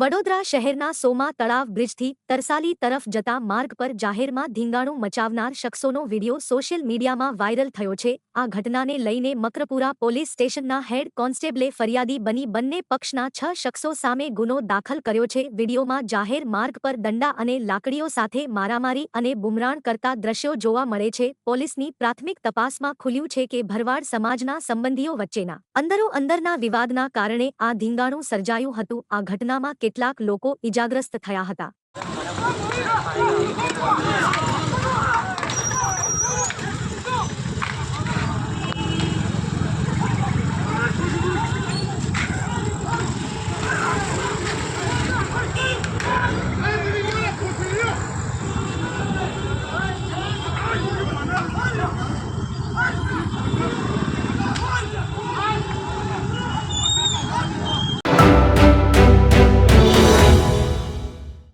વડોદરા શહેરના સોમા તળાવ બ્રિજથી તરસાલી તરફ જતા માર્ગ પર જાહેરમાં ધીંગાણું મચાવનાર શખ્સોનો વિડિયો સોશિયલ મીડિયામાં વાયરલ થયો છે. આ ઘટનાને લઈને મકરપુરા પોલીસ સ્ટેશનના હેડ કોન્સ્ટેબલે ફરિયાદી બની બંને પક્ષના છ શખ્સો સામે ગુનો દાખલ કર્યો છે. વિડિયોમાં જાહેર માર્ગ પર દંડા અને લાકડીઓ સાથે મારામારી અને બુમરાણ કરતા દ્રશ્યો જોવા મળે છે. પોલીસની પ્રાથમિક તપાસમાં ખુલ્યું છે કે ભરવાડ સમાજના સંબંધીઓ વચ્ચેના અંદરો અંદરના વિવાદના કારણે આ ધીંગાણું સર્જાયું હતું. આ ઘટનામાં કેટલાક લોકો ઇજાગ્રસ્ત થયા હતા.